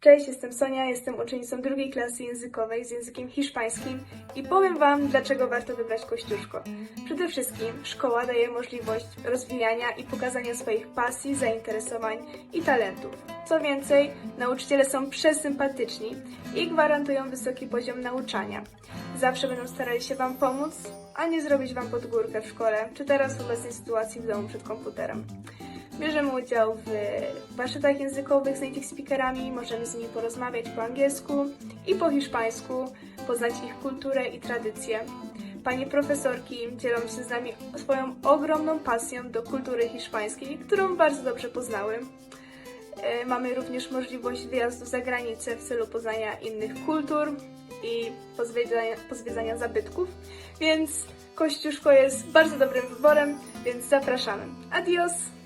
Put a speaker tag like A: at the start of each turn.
A: Cześć, jestem Sonia, jestem uczennicą drugiej klasy językowej z językiem hiszpańskim i powiem Wam, dlaczego warto wybrać Kościuszko. Przede wszystkim szkoła daje możliwość rozwijania i pokazania swoich pasji, zainteresowań i talentów. Co więcej, nauczyciele są przesympatyczni i gwarantują wysoki poziom nauczania. Zawsze będą starali się Wam pomóc, a nie zrobić Wam pod górkę w szkole, czy teraz w obecnej sytuacji w domu przed komputerem. Bierzemy udział w warsztatach językowych z native speakerami, możemy z nimi porozmawiać po angielsku i po hiszpańsku, poznać ich kulturę i tradycje. Panie profesorki dzielą się z nami swoją ogromną pasją do kultury hiszpańskiej, którą bardzo dobrze poznały. E, Mamy również możliwość wyjazdu za granicę w celu poznania innych kultur i pozwiedzania, pozwiedzania zabytków, więc Kościuszko jest bardzo dobrym wyborem, więc zapraszamy. Adios!